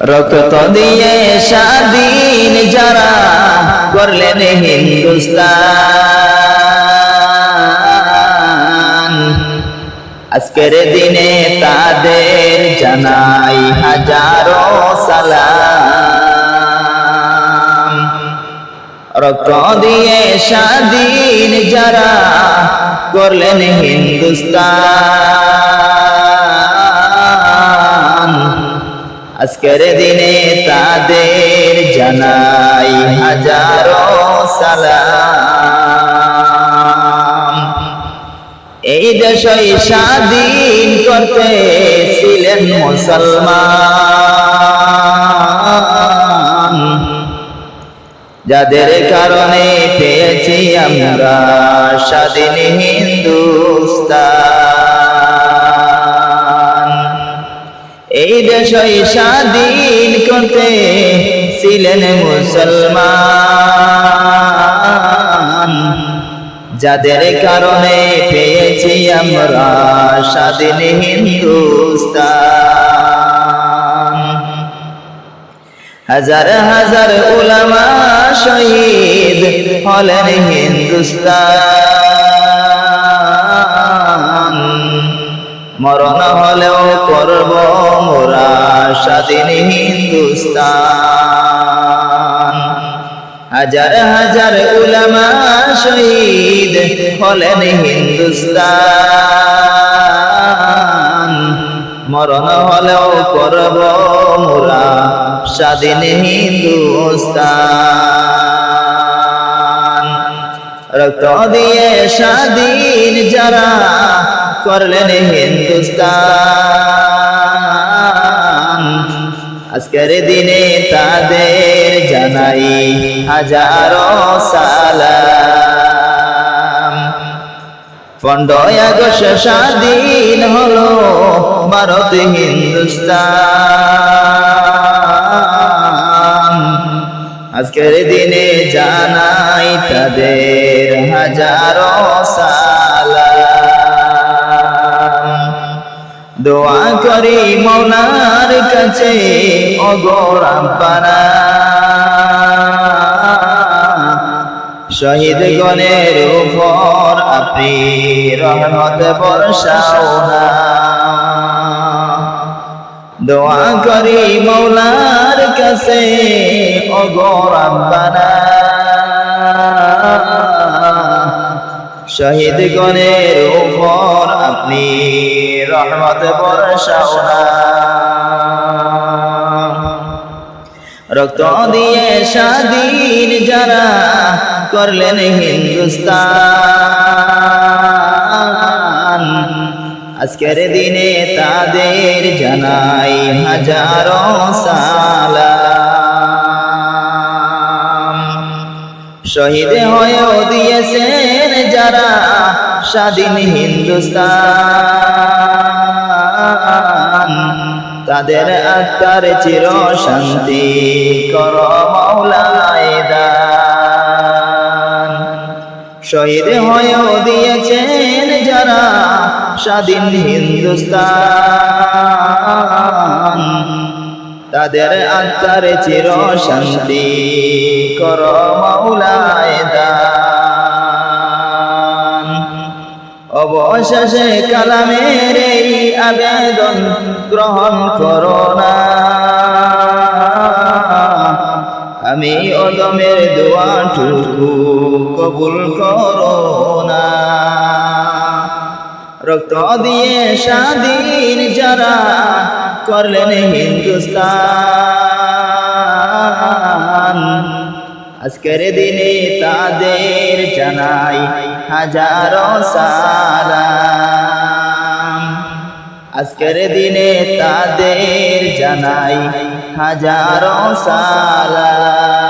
রক্ত দিয়ে স্বাধীন যারা করলেন হিন্দুস্তান। আজকের দিনে তাদের জানাই হাজারো সালাম। রক্ত দিয়ে স্বাধীন যারা করলেন হিন্দুস্তান। আজকের দিনে তাদের জানাই হাজারো সালাম। এই দেশই স্বাধীন করতে ছিলেন মুসলমান। যাদের কারণে পেয়েছি আমরা স্বাধীন হিন্দুস্তান। দেশই স্বাধীন করতে ছিলেন মুসলমান। যাদের কারণে পেয়েছি আমরা স্বাধীন হিন্দুস্তান। হাজার হাজার উলামা শহীদ হলেন হিন্দুস্তান। মরণ হলেও করব মোরা স্বাধীন হিন্দুস্তান। হাজার হাজার উলামা শহীদ হলেন হিন্দুস্তান। মরণ হলেও করব মোরা স্বাধীন হিন্দুস্তান। রক্ত দিয়ে স্বাধীন যারা করলেন হিন্দুস্তান। আজকের দিনে তাদের জানাই হাজারো সালাম। পনেরোই আগস্ট স্বাধীন হলো ভারত হিন্দুস্তান। আজকের দিনে জানাই তাদের হাজারো সালাম। দোয়া করি মৌলার কাছে অগোরাম্পারা শহীদ গণের উপর আপনি রহমত বর্ষাও না। দোয়া করি মৌলার কাছে অগোরাম্পারা শহীদ গণের উপর আপনি রহমত রক্ত দিয়ে স্বাধীন যারা করলেন হিন্দুস্তান, আজকের দিনে তাদের জানাই হাজারো সালাম। শহীদ হয়েও দিয়েছেন যারা স্বাধীন হিন্দুস্তান। তাদের আত্মার চির শান্তি কর শহীদ হয়েও দিয়েছেন যারা স্বাধীন হিন্দুস্তান। তাদের আত্মার চির শান্তি কর মাওলায় দান। অবশেষে কালামের এই আবেদন গ্রহণ করো না। আমি অদমের দোয়াটুকু কবুল করো না। রক্ত দিয়ে স্বাধীন যারা করলেন হিন্দুস্তান আজকের দিনে তাদের জানাই হাজারো সালাম আজকের দিনে তাদের জানাই হাজারো সালাম